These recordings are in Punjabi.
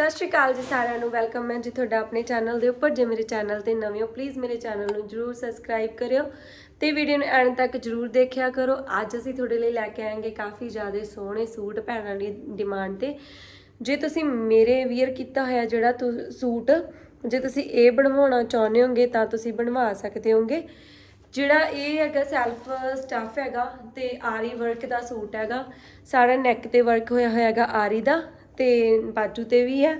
ਸਤਿ ਸ਼੍ਰੀ ਅਕਾਲ ਜੀ ਸਾਰਿਆਂ ਨੂੰ, ਵੈਲਕਮ ਹੈ ਜੀ ਤੁਹਾਡਾ ਆਪਣੇ ਚੈਨਲ ਦੇ ਉੱਪਰ। ਜੇ ਮੇਰੇ ਚੈਨਲ ਤੇ ਨਵੇਂ ਹੋ ਪਲੀਜ਼ ਮੇਰੇ ਚੈਨਲ ਨੂੰ ਜਰੂਰ ਸਬਸਕ੍ਰਾਈਬ ਕਰਿਓ ਤੇ ਵੀਡੀਓ ਨੂੰ ਐਂਡ ਤੱਕ ਜਰੂਰ ਦੇਖਿਆ ਕਰੋ। ਅੱਜ ਅਸੀਂ ਤੁਹਾਡੇ ਲਈ ਲੈ ਕੇ ਆਏਗੇ ਕਾਫੀ ਜ਼ਿਆਦਾ ਸੋਹਣੇ ਸੂਟ ਭੈਣਾਂ ਦੀ ਡਿਮਾਂਡ ਤੇ। ਜੇ ਤੁਸੀਂ ਮੇਰੇ ਵੀਅਰ ਕੀਤਾ ਹੋਇਆ ਜਿਹੜਾ ਤੁ- ਸੂਟ, ਜੇ ਤੁਸੀਂ ਇਹ ਬਣਵਾਉਣਾ ਚਾਹੁੰਦੇ ਹੋਗੇ ਤਾਂ ਤੁਸੀਂ ਬਣਵਾ ਸਕਦੇ ਹੋਗੇ। ਜਿਹੜਾ ਇਹ ਹੈਗਾ ਸੈਲਫ ਸਟਫ ਹੈਗਾ ਤੇ ਆਰੀ ਵਰਕ ਦਾ ਸੂਟ ਹੈਗਾ, ਸਾਰਾ ਨੈਕ ਤੇ ਵਰਕ ਹੋਇਆ ਹੋਇਆ ਹੈਗਾ ਆਰੀ ਦਾ। ਤੇ ਬਾਜੂ ਤੇ ਵੀ ਹੈ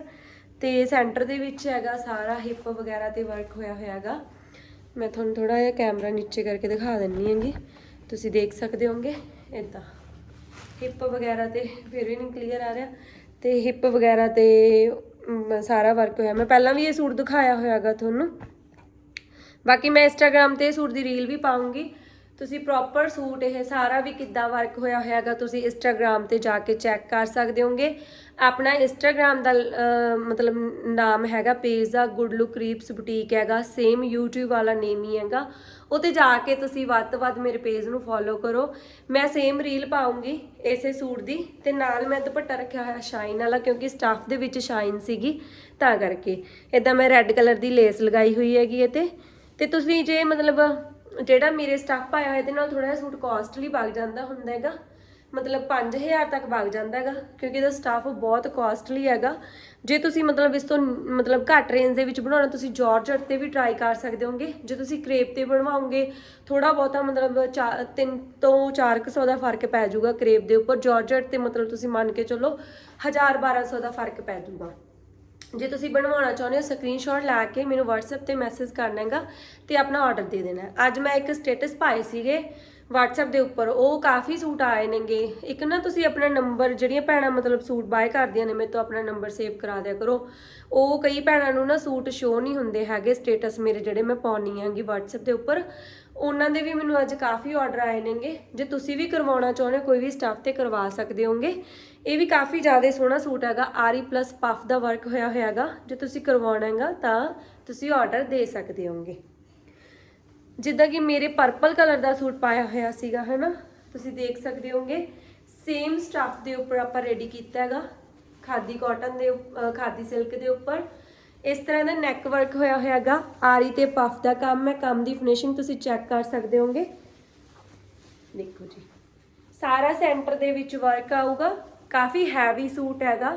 ਤੇ ਸੈਂਟਰ ਦੇ ਵਿੱਚ ਹੈਗਾ ਸਾਰਾ ਹਿੱਪ ਵਗੈਰਾ ਤੇ ਵਰਕ ਹੋਇਆ ਹੋਇਆ ਹੈਗਾ। ਮੈਂ ਤੁਹਾਨੂੰ ਥੋੜਾ ਜਿਹਾ ਕੈਮਰਾ ਨੀਚੇ ਕਰਕੇ ਦਿਖਾ ਦਿੰਨੀ ਹਾਂਗੀ। ਤੁਸੀਂ ਦੇਖ ਸਕਦੇ ਹੋਗੇ ਇਦਾਂ ਹਿੱਪ ਵਗੈਰਾ ਤੇ ਫਿਰ ਵੀ ਨਹੀਂ ਕਲੀਅਰ ਆ ਰਿਹਾ ਤੇ ਹਿੱਪ ਵਗੈਰਾ ਤੇ ਸਾਰਾ ਵਰਕ ਹੋਇਆ। ਮੈਂ ਪਹਿਲਾਂ ਵੀ ਇਹ ਸੂਟ ਦਿਖਾਇਆ ਹੋਇਆਗਾ ਤੁਹਾਨੂੰ। ਬਾਕੀ ਮੈਂ ਇੰਸਟਾਗ੍ਰam ਤੇ ਇਹ ਸੂਟ ਦੀ ਰੀਲ ਵੀ ਪਾਉਂਗੀ ਤੁਸੀਂ ਪ੍ਰੋਪਰ ਸੂਟ ਇਹ ਸਾਰਾ ਵੀ ਕਿੱਦਾਂ ਵਰਕ ਹੋਇਆ ਹੋਇਆਗਾ ਤੁਸੀਂ ਇੰਸਟਾਗ੍ਰam ਤੇ ਜਾ ਕੇ ਚੈੱਕ ਕਰ ਸਕਦੇ ਹੋਗੇ। ਆਪਣਾ ਇੰਸਟਾਗ੍ਰam ਦਾ ਮਤਲਬ ਨਾਮ ਹੈਗਾ ਪੇਜ ਦਾ ਗੁੱਡ ਲੁੱਕ ਰੀਪਸ ਬੁਟੀਕ ਹੈਗਾ ਸੇਮ YouTube ਵਾਲਾ ਨੇਮ ਹੀ ਹੈਗਾ। ਉੱਤੇ ਜਾ ਕੇ ਤੁਸੀਂ ਵੱਧ ਤੋਂ ਵੱਧ ਮੇਰੇ ਪੇਜ ਨੂੰ ਫੋਲੋ ਕਰੋ। ਮੈਂ ਸੇਮ ਰੀਲ ਪਾਉਂਗੀ ਇਸੇ ਸੂਟ ਦੀ ਤੇ ਨਾਲ ਮੈਂ ਦੁਪੱਟਾ ਰੱਖਿਆ ਹੋਇਆ ਸ਼ਾਈਨ ਵਾਲਾ ਕਿਉਂਕਿ ਸਟਾਫ ਦੇ ਵਿੱਚ ਸ਼ਾਈਨ ਸੀਗੀ, ਤਾਂ ਕਰਕੇ। ਇਦਾਂ ਮੈਂ ਰੈੱਡ ਕਲਰ ਦੀ ਲੇਸ ਲਗਾਈ ਹੋਈ ਹੈਗੀ ਇਹ ਤੇ ਤੇ ਤੁਸੀਂ ਜੇ ਮਤਲਬ ਜਿਹੜਾ ਮੇਰੇ ਸਟੱਫ ਪਾਇਆ ਹੋਇਆ, ਇਹਦੇ ਨਾਲ ਥੋੜਾ ਜਿਹਾ ਸੂਟ ਕਾਸਟਲੀ ਵਗ ਜਾਂਦਾ ਹੁੰਦਾ ਹੈਗਾ। ਮਤਲਬ 5000 ਤੱਕ ਵਗ ਜਾਂਦਾ ਹੈਗਾ, ਕਿਉਂਕਿ ਇਹਦਾ ਸਟਾਫ ਬਹੁਤ ਕਾਸਟਲੀ ਹੈਗਾ। ਜੇ ਤੁਸੀਂ ਮਤਲਬ ਇਸ ਤੋਂ ਮਤਲਬ ਘੱਟ ਰੇਂਜ ਦੇ ਵਿੱਚ ਬਣਾਉਣਾ, ਤੁਸੀਂ ਜਾਰਜਟ ਤੇ ਵੀ ਟਰਾਈ ਕਰ ਸਕਦੇ ਹੋਗੇ ਜੇ ਤੁਸੀਂ ਕ੍ਰੇਪ ਤੇ ਬਣਵਾਓਗੇ ਥੋੜਾ ਬਹੁਤਾ ਮਤਲਬ 3 ਤੋਂ 400 ਦਾ ਫ਼ਰਕ ਪੈ ਜਾਊਗਾ ਕ੍ਰੇਪ ਦੇ ਉੱਪਰ। ਜਾਰਜਟ ਤੇ ਮਤਲਬ ਤੁਸੀਂ ਮੰਨ ਕੇ ਚੱਲੋ 1000 1200 ਦਾ ਫ਼ਰਕ ਪੈ ਜਾਊਗਾ। ਜੇ ਤੁਸੀਂ ਬਣਵਾਉਣਾ ਚਾਹੁੰਦੇ ਹੋ ਸਕਰੀਨਸ਼ਾਟ ਲਾ ਕੇ ਮੈਨੂੰ WhatsApp ਤੇ ਮੈਸੇਜ ਕਰਨਾ ਹੈਗਾ ਤੇ ਆਪਣਾ ਆਰਡਰ ਦੇ ਦੇਣਾ। ਅੱਜ ਮੈਂ ਇੱਕ ਸਟੇਟਸ ਪਾਏ ਸੀਗੇ WhatsApp ਦੇ ਉੱਪਰ, ਉਹ ਕਾਫੀ ਸੂਟ ਆਏ ਨੇਗੇ। ਇੱਕ ਨਾ ਤੁਸੀਂ ਆਪਣਾ ਨੰਬਰ ਜਿਹੜੀਆਂ ਭੈਣਾਂ ਮਤਲਬ ਸੂਟ ਬਾਏ ਕਰਦੀਆਂ ਨੇ, ਮੇਰੇ ਤੋਂ ਆਪਣਾ ਨੰਬਰ ਸੇਵ ਕਰਾ ਦਿਆ ਕਰੋ। ਉਹ ਕਈ ਭੈਣਾਂ ਨੂੰ ਨਾ ਸੂਟ ਸ਼ੋ ਨਹੀਂ ਹੁੰਦੇ ਹੈਗੇ ਸਟੇਟਸ ਮੇਰੇ ਜਿਹੜੇ ਮੈਂ ਪਾਉਣੀ ਹੈਗੀ WhatsApp ਦੇ ਉੱਪਰ। ਉਹਨਾਂ ਦੇ ਵੀ ਮੈਨੂੰ ਅੱਜ ਕਾਫੀ ਆਰਡਰ ਆਏ ਨੇਗੇ। ਜੇ ਤੁਸੀਂ ਵੀ ਕਰਵਾਉਣਾ ਚਾਹੁੰਦੇ ਹੋ, ਕੋਈ ਵੀ ਸਟਾਫ ਤੇ ਕਰਵਾ ਸਕਦੇ ਹੋਗੇ। ਇਹ ਵੀ ਕਾਫੀ ਜ਼ਿਆਦਾ ਸੋਹਣਾ ਸੂਟ ਹੈਗਾ। ਆਰੀ ਪਲੱਸ ਪਫ ਦਾ ਵਰਕ ਹੋਇਆ ਹੋਇਆ ਹੈਗਾ। ਜੇ ਤੁਸੀਂ ਕਰਵਾਉਣਾ ਹੈਗਾ, ਤਾਂ ਤੁਸੀਂ ਆਰਡਰ ਦੇ ਸਕਦੇ ਹੋਗੇ। ਜਿੱਦਾਂ ਕਿ ਮੇਰੇ ਪਰਪਲ ਕਲਰ ਦਾ ਸੂਟ ਪਾਇਆ ਹੋਇਆ ਸੀਗਾ, ਹਨਾ? ਤੁਸੀਂ ਦੇਖ ਸਕਦੇ ਹੋਗੇ। ਸੇਮ ਸਟਫ ਦੇ ਉੱਪਰ ਆਪਾਂ ਰੈਡੀ ਕੀਤਾ ਹੈਗਾ। ਖਾਦੀ ਕਾਟਨ ਦੇ ਉੱਪ- ਖਾਦੀ ਸਿਲਕ ਦੇ ਉੱਪਰ। ਇਸ ਤਰ੍ਹਾਂ ਦਾ ਨੈਕ ਵਰਕ ਹੋਇਆ ਹੋਇਆ ਹੈਗਾ ਆਰੀ ਤੇ ਪਫ ਦਾ ਕੰਮ ਹੈ। ਕੰਮ ਦੀ ਫਿਨਿਸ਼ਿੰਗ ਤੁਸੀਂ ਚੈੱਕ ਕਰ ਸਕਦੇ ਹੋਗੇ ਦੇਖੋ ਜੀ। ਸਾਰਾ ਸੈਂਟਰ ਦੇ ਵਿੱਚ ਵਰਕ ਆਊਗਾ। ਕਾਫੀ ਹੈਵੀ ਸੂਟ ਹੈਗਾ।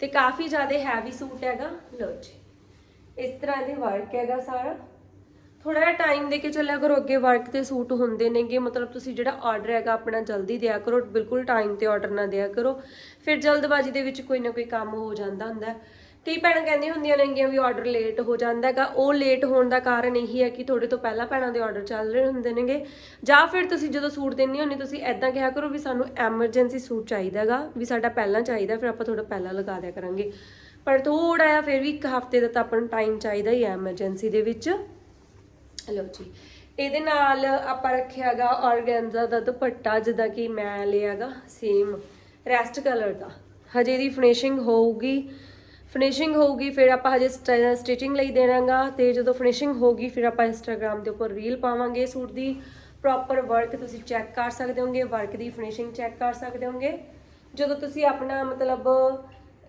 ਤੇ ਕਾਫੀ ਜ਼ਿਆਦਾ ਹੈਵੀ ਸੂਟ ਹੈਗਾ। ਲਓ ਜੀ। ਇਸ ਤਰ੍ਹਾਂ ਦੇ ਵਰਕ ਹੈਗਾ ਸਾਰਾ। ਥੋੜਾ ਜਿਹਾ ਟਾਈਮ ਦੇ ਕੇ ਚੱਲਿਆ ਕਰੋ, ਅੱਗੇ ਵਰਕ ਤੇ ਸੂਟ ਹੁੰਦੇ ਨੇਗੇ, ਮਤਲਬ ਤੁਸੀਂ ਜਿਹੜਾ ਆਰਡਰ ਹੈਗਾ ਆਪਣਾ ਜਲਦੀ ਦਿਆ ਕਰੋ, ਬਿਲਕੁਲ ਟਾਈਮ ਤੇ ਆਰਡਰ ਨਾ ਦਿਆ ਕਰੋ। ਫਿਰ ਜਲਦਬਾਜ਼ੀ ਦੇ ਵਿੱਚ ਕੋਈ ਨਾ ਕੋਈ ਕੰਮ ਹੋ ਜਾਂਦਾ ਹੁੰਦਾ। ਕਈ ਭੈਣਾਂ ਕਹਿੰਦੀਆਂ ਹੁੰਦੀਆਂ ਨੇਗੀਆਂ ਵੀ ਆਰਡਰ ਲੇਟ ਹੋ ਜਾਂਦਾ ਹੈਗਾ। ਉਹ ਲੇਟ ਹੋਣ ਦਾ ਕਾਰਨ ਇਹੀ ਹੈ ਕਿ ਤੁਹਾਡੇ ਤੋਂ ਪਹਿਲਾਂ ਭੈਣਾਂ ਦੇ ਆਰਡਰ ਚੱਲ ਰਹੇ ਹੁੰਦੇ ਨੇਗੇ। ਜਾਂ ਫਿਰ ਤੁਸੀਂ ਜਦੋਂ ਸੂਟ ਦਿੰਦੇ ਹੁੰਦੇ ਤੁਸੀਂ ਐਦਾਂ ਕਿਹਾ ਕਰੋ ਵੀ ਸਾਨੂੰ ਐਮਰਜੈਂਸੀ ਸੂਟ ਚਾਹੀਦਾ ਹੈਗਾ, ਵੀ ਸਾਡਾ ਪਹਿਲਾਂ ਚਾਹੀਦਾ, ਫਿਰ ਆਪਾਂ ਥੋੜਾ ਪਹਿਲਾਂ ਲਗਾ ਦਿਆ ਕਰਾਂਗੇ। ਪਰ ਥੋੜਾ ਜਿਹਾ ਫਿਰ ਵੀ ਇੱਕ ਹਫ਼ਤੇ ਦਾ ਤਾਂ ਆਪਾਂ ਨੂੰ ਟਾਈਮ ਚਾਹੀਦਾ ਹੀ ਹੈ ਐਮਰਜੈਂਸੀ ਦੇ ਵਿੱਚ। ਲਓ ਜੀ। ਇਹਦੇ ਨਾਲ ਆਪਾਂ ਰੱਖਿਆਗਾ ਆਰਗੈਂਜ਼ਾ ਦਾ ਦੁਪੱਟਾ ਜਿੱਦਾਂ ਕਿ ਮੈਂ ਲਿਆਗਾ ਸੇਮ ਰੈਸਟ ਕਲਰ ਦਾ। ਹਜੇ ਦੀ ਫਿਨਿਸ਼ਿੰਗ ਹੋਊਗੀ। ਫਿਨਿਸ਼ਿੰਗ ਹੋਊਗੀ ਫਿਰ ਆਪਾਂ ਹਜੇ ਸਟਿਚਿੰਗ ਲਈ ਦੇਣਾਗਾ ਤੇ ਜਦੋਂ ਫਿਨਿਸ਼ਿੰਗ ਹੋਊਗੀ ਫਿਰ ਆਪਾਂ ਇੰਸਟਾਗ੍ਰam ਦੇ ਉੱਪਰ ਰੀਲ ਪਾਵਾਂਗੇ ਸੂਟ ਦੀ। ਪ੍ਰੋਪਰ ਵਰਕ ਤੁਸੀਂ ਚੈੱਕ ਕਰ ਸਕਦੇ ਹੋਗੇ ਵਰਕ ਦੀ ਫਿਨਿਸ਼ਿੰਗ ਚੈੱਕ ਕਰ ਸਕਦੇ ਹੋਗੇ। ਜਦੋਂ ਤੁਸੀਂ ਆਪਣਾ ਮਤਲਬ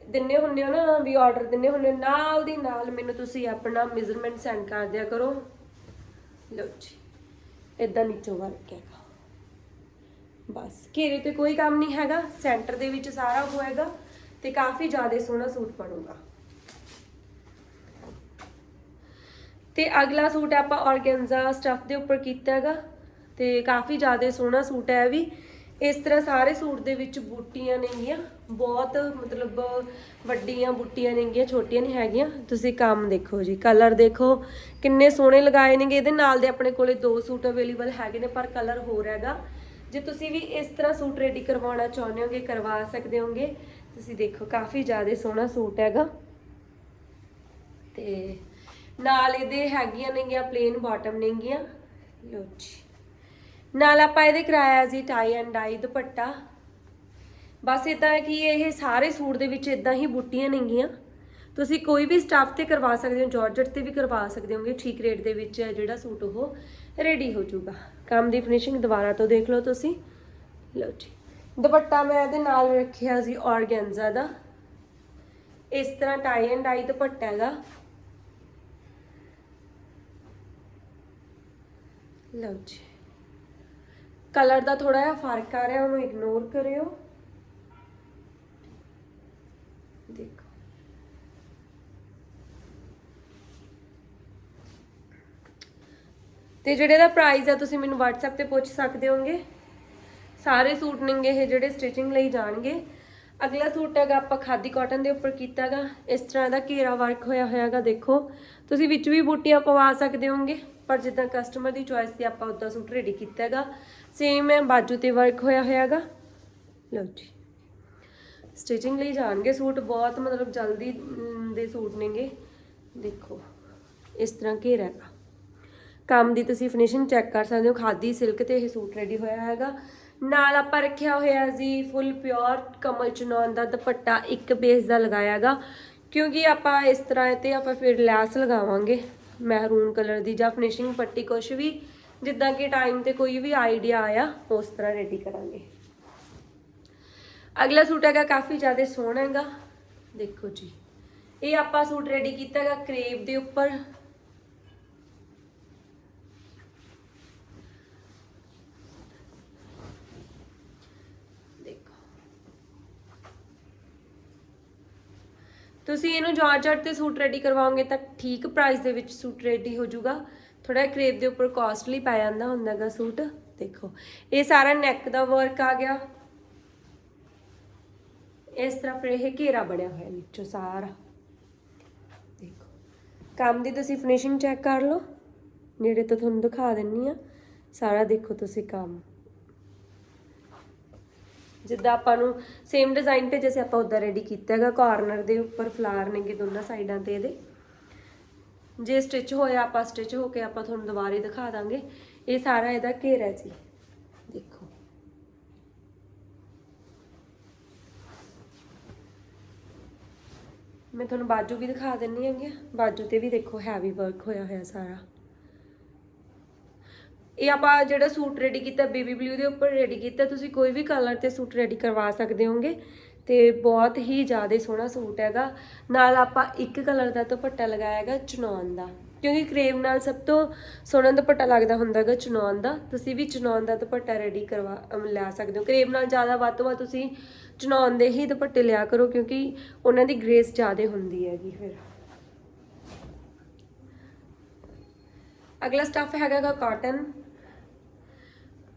ਦਿੰਨੇ ਹੁੰਦੇ ਹੋ ਨਾ ਵੀ ਆਰਡਰ ਦਿੰਨੇ ਹੁੰਦੇ ਹੋ, ਨਾਲ ਦੀ ਨਾਲ ਮੈਨੂੰ ਤੁਸੀਂ ਆਪਣਾ ਮੇਜਰਮੈਂਟ ਸੈਂਡ ਕਰ ਦਿਆ ਕਰੋ। ਲਓ ਜੀ ਇਦਾਂ ਨੀਚੋਂ ਵਰਕ ਹੈਗਾ ਬਸ, ਘੇਰੇ ਤੇ ਕੋਈ ਕੰਮ ਨਹੀਂ ਹੈਗਾ, ਸੈਂਟਰ ਦੇ ਵਿੱਚ ਸਾਰਾ ਹੋਏਗਾ ਤੇ ਕਾਫੀ ਜ਼ਿਆਦਾ ਸੋਹਣਾ ਸੂਟ ਬਣੂਗਾ। ਤੇ ਅਗਲਾ ਸੂਟ ਆਪਾਂ ਆਰਗੈਂਜ਼ਾ ਸਟਫ ਦੇ ਉੱਪਰ ਕੀਤਾ ਹੈਗਾ ਤੇ ਕਾਫੀ ਜ਼ਿਆਦਾ ਸੋਹਣਾ ਸੂਟ ਹੈ ਇਹ ਵੀ। ਇਸ ਤਰ੍ਹਾਂ ਸਾਰੇ ਸੂਟ ਦੇ ਵਿੱਚ ਬੂਟੀਆਂ ਨੇਗੀਆਂ ਬਹੁਤ ਮਤਲਬ ਵੱਡੀਆਂ ਬੂਟੀਆਂ ਨੇਗੀਆਂ ਛੋਟੀਆਂ ਨਹੀਂ ਹੈਗੀਆਂ। ਤੁਸੀਂ ਕੰਮ ਦੇਖੋ ਜੀ, ਕਲਰ ਦੇਖੋ, ਕਿੰਨੇ ਸੋਹਣੇ ਲਗਾਏ ਨੇਗੇ। ਇਹਦੇ ਨਾਲ ਦੇ ਆਪਣੇ ਕੋਲੇ ਦੋ ਸੂਟ ਅਵੇਲੇਬਲ ਹੈਗੇ ਨੇ, ਪਰ ਕਲਰ ਹੋਰ ਹੈਗਾ। ਜੇ ਤੁਸੀਂ ਵੀ ਇਸ ਤਰ੍ਹਾਂ ਸੂਟ ਰੈਡੀ ਕਰਵਾਉਣਾ ਚਾਹੁੰਦੇ ਹੋਗੇ, ਕਰਵਾ ਸਕਦੇ ਹੋਗੇ, ਤੁਸੀਂ ਦੇਖੋ, ਕਾਫੀ ਜ਼ਿਆਦਾ ਸੋਹਣਾ ਸੂਟ ਹੈਗਾ। ਤੇ ਨਾਲ ਇਹਦੇ ਹੈਗੀਆਂ ਨੇਗੀਆਂ ਪਲੇਨ ਬਾਟਮ ਨੇਗੀਆਂ। ਲੋ ਜੀ। ਨਾਲ ਆਪਾਂ ਇਹਦੇ ਕਰਾਇਆ ਜੀ ਟਾਈ ਐਂਡ ਡਾਈ ਦੁਪੱਟਾ। ਬਸ ਇਦਾਂ ਹੈ ਕਿ ਇਹ ਸਾਰੇ ਸੂਟ ਦੇ ਵਿੱਚ ਇਦਾਂ ਹੀ ਬੁੱਟੀਆਂ ਨੇਗੀਆਂ। ਤੁਸੀਂ ਕੋਈ ਵੀ ਸਟਾਫ ਤੇ ਕਰਵਾ ਸਕਦੇ ਹੋ ਜਾਰਜਟ ਤੇ ਵੀ ਕਰਵਾ ਸਕਦੇ ਹੋਗੇ, ਠੀਕ ਰੇਟ ਦੇ ਵਿੱਚ ਜਿਹੜਾ ਸੂਟ ਉਹ ਰੈਡੀ ਹੋ ਜਾਊਗਾ। ਕੰਮ ਦੀ ਫਿਨਿਸ਼ਿੰਗ ਦੁਬਾਰਾ ਤੋਂ ਦੇਖ ਲਓ ਤੁਸੀਂ। ਲਓ ਜੀ। ਦੁਪੱਟਾ ਮੈਂ ਇਹਦੇ ਨਾਲ ਰੱਖਿਆ ਸੀ ਔਰਗੈਂਜ਼ਾ ਦਾ। ਇਸ ਤਰ੍ਹਾਂ ਟਾਈ ਐਂਡ ਡਾਈ ਦੁਪੱਟਾ ਹੈਗਾ। ਲਓ ਜੀ। ਕਲਰ ਦਾ ਥੋੜਾ ਜਿਹਾ ਫ਼ਰਕ ਆ ਰਿਹਾ, ਉਹਨੂੰ ਇਗਨੋਰ ਕਰਿਓ। ਦੇਖੋ। ਤੇ ਜਿਹੜੇ ਦਾ ਪ੍ਰਾਈਸ ਆ, ਤੁਸੀਂ ਮੈਨੂੰ WhatsApp ਤੇ ਪੁੱਛ ਸਕਦੇ ਹੋਗੇ? ਸਾਰੇ ਸੂਟ ਨੇਗੇ ਇਹ ਜਿਹੜੇ ਸਟਿਚਿੰਗ ਲਈ ਜਾਣਗੇ। ਅਗਲਾ ਸੂਟ ਹੈਗਾ ਆਪਾਂ ਖਾਦੀ ਕਾਟਨ ਦੇ ਉੱਪਰ ਕੀਤਾਗਾ। ਇਸ ਤਰ੍ਹਾਂ ਦਾ ਘੇਰਾ ਵਰਕ ਹੋਇਆ ਹੋਇਆਗਾ, ਦੇਖੋ। ਤੁਸੀਂ ਵਿੱਚ ਵੀ ਬੂਟੀਆਂ ਪਵਾ ਸਕਦੇ ਹੋਗੇ, ਪਰ ਜਿੱਦਾਂ ਕਸਟਮਰ ਦੀ ਚੁਆਇਸ ਤੇ ਆਪਾਂ ਉਦਾਂ ਸੂਟ ਰੈਡੀ ਕੀਤਾ ਹੈਗਾ ਸੇਮ ਹੈ ਬਾਜੂ ਤੇ ਵਰਕ ਹੋਇਆ ਹੋਇਆਗਾ। ਲਓ ਜੀ। ਸਟਿਚਿੰਗ ਲਈ ਜਾਣਗੇ ਸੂਟ, ਬਹੁਤ ਮਤਲਬ ਜਲਦੀ ਦੇ ਸੂਟ ਨੇਗੇ। ਦੇਖੋ, ਇਸ ਤਰ੍ਹਾਂ ਘੇਰਾ ਹੈਗਾ। ਕੰਮ ਦੀ ਤੁਸੀਂ ਫਿਨਿਸ਼ਿੰਗ ਚੈੱਕ ਕਰ ਸਕਦੇ ਹੋ। ਖਾਦੀ ਸਿਲਕ ਤੇ ਇਹ ਸੂਟ ਰੈਡੀ ਹੋਇਆ ਹੈਗਾ। ਨਾਲ ਆਪਾਂ ਰੱਖਿਆ ਹੋਇਆ ਜੀ ਫੁੱਲ ਪਿਓਰ ਕਮਲ ਚਨੌਨ ਦਾ ਦੁਪੱਟਾ, ਇੱਕ ਬੇਸ ਦਾ ਲਗਾਇਆਗਾ ਕਿਉਂਕਿ ਆਪਾਂ ਇਸ ਤਰ੍ਹਾਂ ਤੇ ਆਪਾਂ ਫਿਰ ਲੈਸ ਲਗਾਵਾਂਗੇ। ਮਹਿਰੂਨ ਕਲਰ ਦੀ ਜਾਂ ਫਿਨਿਸ਼ਿੰਗ ਪੱਟੀ ਕੁਛ ਵੀ। ਜਿੱਦਾਂ ਕਿ ਟਾਈਮ ਤੇ ਕੋਈ ਵੀ ਆਈਡੀਆ ਆਇਆ, ਉਸ ਤਰ੍ਹਾਂ ਰੈਡੀ ਕਰਾਂਗੇ। ਅਗਲਾ ਸੂਟ ਹੈਗਾ ਕਾਫੀ ਜ਼ਿਆਦਾ ਸੋਹਣਾ ਹੈਗਾ। ਦੇਖੋ ਜੀ, ਇਹ ਆਪਾਂ ਸੂਟ ਰੈਡੀ ਕੀਤਾ ਹੈਗਾ ਕਰੇਪ ਦੇ ਉੱਪਰ। ਦੇਖੋ। ਤੁਸੀਂ ਇਹਨੂੰ ਜਾਰਜਟ ਤੇ ਸੂਟ ਰੈਡੀ ਕਰਵਾਓਗੇ ਤਾਂ ਠੀਕ ਪ੍ਰਾਈਸ ਦੇ ਵਿੱਚ ਸੂਟ ਰੈਡੀ ਹੋ ਜਾਊਗਾ। ਥੋੜਾ ਕਰੇਪ ਦੇ ਉੱਪਰ ਕਾਸਟਲੀ ਪੈ ਜਾਂਦਾ ਹੁੰਦਾਗਾ ਸੂਟ। ਦੇਖੋ, ਇਹ ਸਾਰਾ ਨੈਕ ਦਾ ਵਰਕ ਆ ਗਿਆ। ਇਸ ਤਰ੍ਹਾਂ ਫਿਰ ਇਹ ਘੇਰਾ ਬਣਿਆ ਹੋਇਆ ਵਿੱਚੋਂ ਸਾਰਾ। ਦੇਖੋ, ਕੰਮ ਦੀ ਤੁਸੀਂ ਫਿਨਿਸ਼ਿੰਗ ਚੈੱਕ ਕਰ ਲਓ। ਨੇੜੇ ਤੋਂ ਤੁਹਾਨੂੰ ਦਿਖਾ ਦਿੰਨੀ ਆ। ਸਾਰਾ ਦੇਖੋ ਤੁਸੀਂ ਕੰਮ। ਜਿੱਦਾਂ ਆਪਾਂ ਨੂੰ ਸੇਮ ਡਿਜ਼ਾਈਨ ਤੇ ਜਿਵੇਂ ਆਪਾਂ ਉਦਾਂ ਰੈਡੀ ਕੀਤਾ ਹੈਗਾ। ਕਾਰਨਰ ਦੇ ਉੱਪਰ ਫਲਾਰ ਨੇਗੇ ਦੋਨਾਂ ਸਾਈਡਾਂ ਤੇ ਇਹਦੇ। ਜੇ ਸਟਿਚ ਹੋਇਆ, ਆਪਾਂ ਸਟਿਚ ਹੋ ਕੇ ਆਪਾਂ ਤੁਹਾਨੂੰ ਦੁਬਾਰੇ ਦਿਖਾ ਦਾਂਗੇ। ਇਹ ਸਾਰਾ ਇਹਦਾ ਘੇਰਾ ਜੀ। ਦੇਖੋ। ਮੈਂ ਤੁਹਾਨੂੰ ਬਾਜੂ ਵੀ ਦਿਖਾ ਦਿੰਨੀ ਹੈਗੀ ਬਾਜੂ ਤੇ ਵੀ ਦੇਖੋ ਹੈਵੀ ਵਰਕ ਹੋਇਆ ਹੋਇਆ ਸਾਰਾ। ਇਹ ਆਪਾਂ ਜਿਹੜਾ ਸੂਟ ਰੈਡੀ ਕੀਤਾ ਬੇਬੀ ਬਲੂ ਦੇ ਉੱਪਰ ਰੈਡੀ ਕੀਤਾ, ਤੁਸੀਂ ਕੋਈ ਵੀ ਕਲਰ ਤੇ ਸੂਟ ਰੈਡੀ ਕਰਵਾ ਸਕਦੇ ਹੋਗੇ। ਤੇ ਬਹੁਤ ਹੀ ਜ਼ਿਆਦਾ ਸੋਹਣਾ ਸੂਟ ਹੈਗਾ। ਨਾਲ ਆਪਾਂ ਇੱਕ ਕਲਰ ਦਾ ਦੁਪੱਟਾ ਲਗਾਇਆ ਹੈਗਾ ਚਨੌਨ ਦਾ। ਕਿਉਂਕਿ ਕਰੇਵ ਨਾਲ ਸਭ ਤੋਂ ਸੋਹਣਾ ਦੁਪੱਟਾ ਲੱਗਦਾ ਹੁੰਦਾ ਹੈਗਾ ਚਨੌਨ ਦਾ। ਤੁਸੀਂ ਵੀ ਚਨੌਨ ਦਾ ਦੁਪੱਟਾ ਰੈਡੀ ਕਰਵਾ ਲੈ ਸਕਦੇ ਹੋ। ਕਰੇਵ ਨਾਲ ਜ਼ਿਆਦਾ ਵੱਧ ਤੋਂ ਵੱਧ ਤੁਸੀਂ ਚਨੌਨ ਦੇ ਹੀ ਦੁਪੱਟੇ ਲਿਆ ਕਰੋ ਕਿਉਂਕਿ ਉਹਨਾਂ ਦੀ ਗ੍ਰੇਸ ਜ਼ਿਆਦਾ ਹੁੰਦੀ ਹੈਗੀ ਫਿਰ। ਅਗਲਾ ਸਟਫ ਹੈਗਾਗਾ ਕਾਟਨ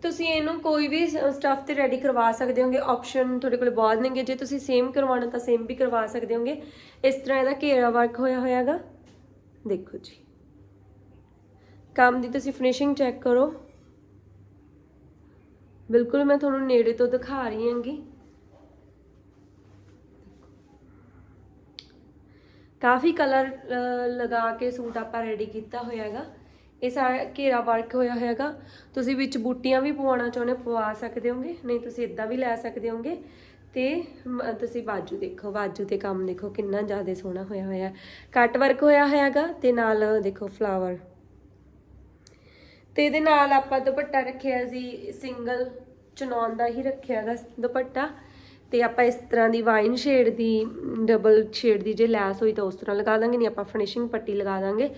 ਤੁਸੀਂ ਇਹਨੂੰ ਕੋਈ ਵੀ ਸਟਫ ਤੇ ਰੈਡੀ ਕਰਵਾ ਸਕਦੇ ਹੋਗੇ ਆਪਸ਼ਨ ਤੁਹਾਡੇ ਕੋਲ ਬਹੁਤ ਨੇਗੇ ਜੇ ਤੁਸੀਂ ਸੇਮ ਕਰਵਾਉਣਾ ਤਾਂ ਸੇਮ ਵੀ ਕਰਵਾ ਸਕਦੇ ਹੋਗੇ। ਇਸ ਤਰ੍ਹਾਂ ਇਹਦਾ ਘੇਰਾ ਵਰਕ ਹੋਇਆ ਹੋਇਆਗਾ। ਦੇਖੋ ਜੀ। ਕੰਮ ਦੀ ਤੁਸੀਂ ਫਿਨਿਸ਼ਿੰਗ ਚੈੱਕ ਕਰੋ। ਬਿਲਕੁਲ ਮੈਂ ਤੁਹਾਨੂੰ ਨੇੜੇ ਤੋਂ ਦਿਖਾ ਰਹੀ ਹਾਂਗੀ। ਕਾਫੀ ਕਲਰ ਲਗਾ ਕੇ ਸੂਟ ਆਪਾਂ ਰੈਡੀ ਕੀਤਾ ਹੋਇਆ ਹੈਗਾ ਇਹ ਸਾਰਾ ਘੇਰਾ ਵਰਕ ਹੋਇਆ ਹੋਇਆਗਾ ਤੁਸੀਂ ਵਿੱਚ ਬੂਟੀਆਂ ਵੀ ਪਵਾਉਣਾ ਚਾਹੁੰਦੇ ਹੋ, ਪਵਾ ਸਕਦੇ ਹੋਗੇ। ਨਹੀਂ ਤੁਸੀਂ ਇਦਾਂ ਵੀ ਲੈ ਸਕਦੇ ਹੋਗੇ। ਤੇ ਤੁਸੀਂ ਬਾਜੂ ਦੇਖੋ ਬਾਜੂ ਤੇ ਕੰਮ ਦੇਖੋ ਕਿੰਨਾ ਜ਼ਿਆਦਾ ਸੋਹਣਾ ਹੋਇਆ ਹੋਇਆ। ਕੱਟ ਵਰਕ ਹੋਇਆ ਹੋਇਆਗਾ ਤੇ ਨਾਲ ਦੇਖੋ ਫਲਾਵਰ ਤੇ ਇਹਦੇ ਨਾਲ ਆਪਾਂ ਦੁਪੱਟਾ ਰੱਖਿਆ ਸੀ ਸਿੰਗਲ ਚਨੌਨ ਦਾ ਹੀ ਰੱਖਿਆਗਾ ਦੁਪੱਟਾ। ਤੇ ਆਪਾਂ ਇਸ ਤਰ੍ਹਾਂ ਦੀ ਵਾਈਨ ਸ਼ੇਡ ਦੀ ਡਬਲ ਸ਼ੇਡ ਦੀ ਜੇ ਲੈਸ ਹੋਈ ਤਾਂ ਉਸ ਤਰ੍ਹਾਂ ਲਗਾ ਦਾਂਗੇ, ਨਹੀਂ ਆਪਾਂ ਫਿਨਿਸ਼ਿੰਗ ਪੱਟੀ ਲਗਾ ਦਾਂਗੇ।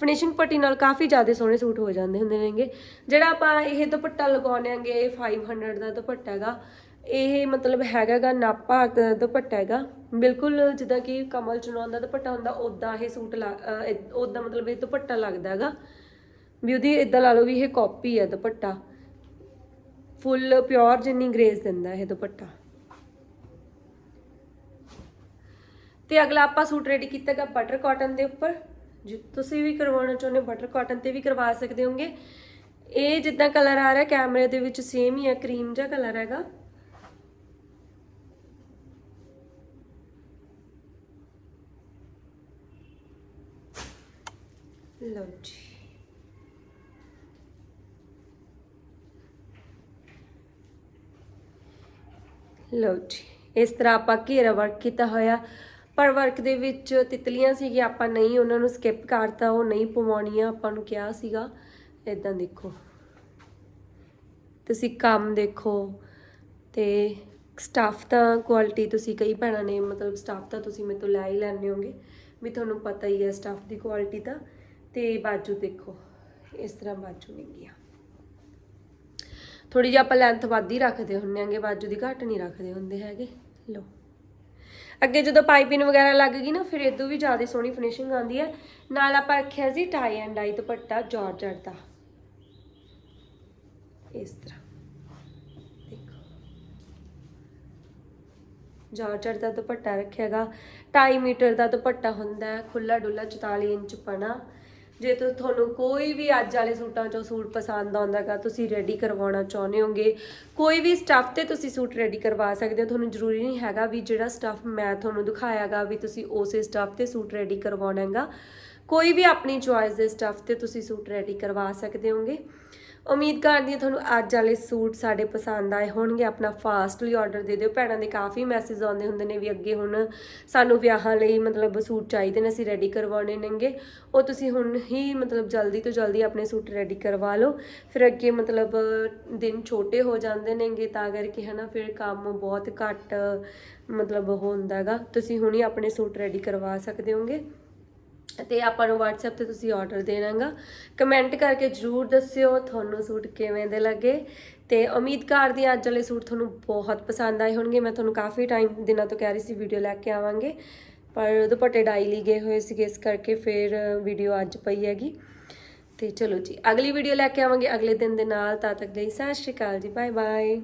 ਫਿਨਿਸ਼ਿੰਗ ਪੱਟੀ ਨਾਲ ਕਾਫੀ ਜ਼ਿਆਦਾ ਸੋਹਣੇ ਸੂਟ ਹੋ ਜਾਂਦੇ ਹੁੰਦੇ ਨੇਗੇ। ਜਿਹੜਾ ਆਪਾਂ ਇਹ ਦੁਪੱਟਾ ਲਗਾਉਂਦੇ ਆਂਗੇ ਇਹ 500 ਦਾ ਦੁਪੱਟਾ ਹੈਗਾ। ਇਹ ਮਤਲਬ ਹੈਗਾਗਾ ਨਾਪਾ ਦਾ ਦੁਪੱਟਾ ਹੈਗਾ। ਬਿਲਕੁਲ ਜਿੱਦਾਂ ਕਿ ਕਮਲ ਚੁਣਾਉਣ ਦਾ ਦੁਪੱਟਾ ਹੁੰਦਾ ਉਦਾਂ ਇਹ ਸੂਟ ਉਦਾਂ ਮਤਲਬ ਇਹ ਦੁਪੱਟਾ ਲੱਗਦਾ ਹੈਗਾ। ਵੀ ਉਹਦੀ ਇਦਾਂ ਲਾ ਲਓ ਵੀ ਇਹ ਕਾਪੀ ਹੈ ਦੁਪੱਟਾ। ਫੁੱਲ ਪਿਓਰ ਜਿੰਨੀ ਗ੍ਰੇਸ ਦਿੰਦਾ ਇਹ ਦੁਪੱਟਾ। ਤੇ ਅਗਲਾ ਆਪਾਂ ਸੂਟ ਰੈਡੀ ਕੀਤਾਗਾ ਬਟਰ ਕਾਟਨ ਦੇ ਉੱਪਰ। ਜੇ ਤੁਸੀਂ ਵੀ ਕਰਵਾਉਣਾ ਚਾਹੁੰਦੇ ਬਟਰ ਕਾਟਨ ਤੇ ਵੀ ਕਰਵਾ ਸਕਦੇ ਹੋਗੇ। ਇਹ ਜਿੱਦਾਂ ਕਲਰ ਆ ਰਿਹਾ ਕੈਮਰੇ ਦੇ ਵਿੱਚ ਸੇਮ ਹੀ ਹੈ ਕਰੀਮ ਜਿਹਾ ਕਲਰ ਹੈਗਾ। ਲਓ ਜੀ। ਲਓ ਜੀ। ਇਸ ਤਰ੍ਹਾਂ ਆਪਾਂ ਘੇਰਾ ਵਰਕ ਕੀਤਾ ਹੋਇਆ। ਪਰ ਵਰਕ ਦੇ ਵਿੱਚ ਤਿਤਲੀਆਂ ਸੀਗੀਆਂ, ਆਪਾਂ ਨਹੀਂ, ਉਹਨਾਂ ਨੂੰ ਸਕਿਪ ਕਰਤਾ, ਉਹ ਨਹੀਂ ਪਵਾਉਣੀਆਂ, ਆਪਾਂ ਨੂੰ ਕਿਹਾ ਸੀਗਾ ਇਦਾਂ ਦੇਖੋ। ਤੁਸੀਂ ਕੰਮ ਦੇਖੋ ਤੇ ਸਟਾਫ ਤਾਂ ਕੁਆਲਿਟੀ ਤੁਸੀਂ ਕਈ ਭੈਣਾਂ ਨੇ, ਮਤਲਬ ਸਟਾਫ ਤਾਂ ਤੁਸੀਂ ਮੇਰੇ ਤੋਂ ਲੈ ਹੀ ਲੈਣੇ ਹੋਗੇ ਵੀ ਤੁਹਾਨੂੰ ਪਤਾ ਹੀ ਹੈ ਸਟਾਫ ਦੀ ਕੁਆਲਿਟੀ ਦਾ ਤੇ ਬਾਜੂ ਦੇਖੋ, ਇਸ ਤਰ੍ਹਾਂ ਬਾਜੂ ਨਹੀਂ ਆ ਥੋੜੀ ਜਿਹੀ ਆਪਾਂ ਲੈਂਥ ਵੱਧ ਹੀ ਰੱਖਦੇ ਹੁੰਨੇ ਆਂਗੇ ਬਾਜੂ ਦੀ ਘੱਟ ਨਹੀਂ ਰੱਖਦੇ ਹੁੰਦੇ ਹੈਗੇ। ਲੋ ਅੱਗੇ ਜਦੋਂ ਪਾਈਪਿੰਗ ਵਗੈਰਾ ਲੱਗ ਗਈ ਨਾ, ਫਿਰ ਇਦੋਂ ਵੀ ਜ਼ਿਆਦਾ ਸੋਹਣੀ ਫਿਨਿਸ਼ਿੰਗ ਆਉਂਦੀ ਹੈ। ਨਾਲ ਆਪਾਂ ਰੱਖਿਆ ਸੀ tie and dye dupatta georgette ਦਾ ਇਸ ਤਰ੍ਹਾਂ। ਦੇਖੋ। ਜਾਰਜਟ ਦਾ ਦੁਪੱਟਾ ਰੱਖਿਆਗਾ 2.5 ਮੀਟਰ ਦਾ ਦੁਪੱਟਾ ਹੁੰਦਾ ਹੈ ਖੁੱਲਾ ਡੁੱਲਾ 44 ਇੰਚ ਪਣਾ। ਜੇ ਤੁਹਾਨੂੰ ਕੋਈ ਵੀ ਅੱਜ ਵਾਲੇ ਸੂਟਾਂ ਚੋਂ ਸੂਟ ਪਸੰਦ ਆਉਂਦਾਗਾ ਤੁਸੀਂ ਰੈਡੀ ਕਰਵਾਉਣਾ ਚਾਹੁੰਦੇ ਹੋਗੇ, ਕੋਈ ਵੀ ਸਟੱਫ ਤੇ ਤੁਸੀਂ ਸੂਟ ਰੈਡੀ ਕਰਵਾ ਸਕਦੇ ਹੋ, ਤੁਹਾਨੂੰ ਜ਼ਰੂਰੀ ਨਹੀਂ ਹੈਗਾ ਵੀ ਜਿਹੜਾ ਸਟੱਫ ਮੈਂ ਤੁਹਾਨੂੰ ਦਿਖਾਇਆਗਾ ਵੀ ਤੁਸੀਂ ਉਸੇ ਸਟੱਫ ਤੇ ਸੂਟ ਰੈਡੀ ਕਰਵਾਉਣਾ ਹੈਗਾ। ਕੋਈ ਵੀ ਆਪਣੀ ਚੁਆਇਸ ਦੇ ਸਟੱਫ ਤੇ ਤੁਸੀਂ ਸੂਟ ਰੈਡੀ ਕਰਵਾ ਸਕਦੇ ਹੋਗੇ। ਉਮੀਦ ਕਰਦੀ ਹਾਂ ਤੁਹਾਨੂੰ ਅੱਜ ਵਾਲੇ ਸੂਟ ਸਾਡੇ ਪਸੰਦ ਆਏ ਹੋਣਗੇ। ਆਪਣਾ ਫਾਸਟਲੀ ਆਰਡਰ ਦੇ ਦਿਓ। ਭੈਣਾਂ ਦੇ ਕਾਫੀ ਮੈਸੇਜ ਆਉਂਦੇ ਹੁੰਦੇ ਨੇ ਵੀ ਅੱਗੇ ਹੁਣ ਸਾਨੂੰ ਵਿਆਹਾਂ ਲਈ ਮਤਲਬ ਸੂਟ ਚਾਹੀਦੇ ਨੇ, ਅਸੀਂ ਰੈਡੀ ਕਰਵਾਉਣੇ ਨੇਗੇ। ਉਹ ਤੁਸੀਂ ਹੁਣ ਹੀ ਮਤਲਬ ਜਲਦੀ ਤੋਂ ਜਲਦੀ ਆਪਣੇ ਸੂਟ ਰੈਡੀ ਕਰਵਾ ਲਓ। ਫਿਰ ਅੱਗੇ ਮਤਲਬ ਦਿਨ ਛੋਟੇ ਹੋ ਜਾਂਦੇ ਨੇਗੇ, ਤਾਂ ਕਰਕੇ ਹਨਾ ਫਿਰ ਕੰਮ ਬਹੁਤ ਘੱਟ ਮਤਲਬ ਹੁੰਦਾਗਾ ਤੁਸੀਂ ਹੁਣੀ ਆਪਣੇ ਸੂਟ ਰੈਡੀ ਕਰਵਾ ਸਕਦੇ ਹੋਗੇ। ਤੇ ਆਪਾਂ ਨੂੰ WhatsApp ਤੇ ਤੁਸੀਂ ਆਰਡਰ ਦੇਣਾਗਾ। ਕਮੈਂਟ ਕਰਕੇ ਜਰੂਰ ਦੱਸਿਓ ਤੁਹਾਨੂੰ ਸੂਟ ਕਿਵੇਂ ਦੇ ਲੱਗੇ। ਤੇ ਉਮੀਦ ਕਰਦੀ ਹਾਂ ਅੱਜ ਵਾਲੇ ਸੂਟ ਤੁਹਾਨੂੰ ਬਹੁਤ ਪਸੰਦ ਆਏ ਹੋਣਗੇ। ਮੈਂ ਤੁਹਾਨੂੰ ਕਾਫੀ ਟਾਈਮ ਦਿਨਾਂ ਤੋਂ ਕਹਿ ਰਹੀ ਸੀ ਵੀਡੀਓ ਲੈ ਕੇ ਆਵਾਂਗੇ। ਪਰ ਦੁਪੱਟੇ ਡਾਈ ਲਈ ਗਏ ਹੋਏ ਸੀਗੇ, ਇਸ ਕਰਕੇ ਫਿਰ ਵੀਡੀਓ ਅੱਜ ਪਈ ਹੈਗੀ। ਤੇ ਚਲੋ ਜੀ, ਅਗਲੀ ਵੀਡੀਓ ਲੈ ਕੇ ਆਵਾਂਗੇ ਅਗਲੇ ਦਿਨ ਦੇ ਨਾਲ। ਤਦ ਤੱਕ ਲਈ ਸਤਿ ਸ਼੍ਰੀ ਅਕਾਲ ਜੀ ਬਾਏ ਬਾਏ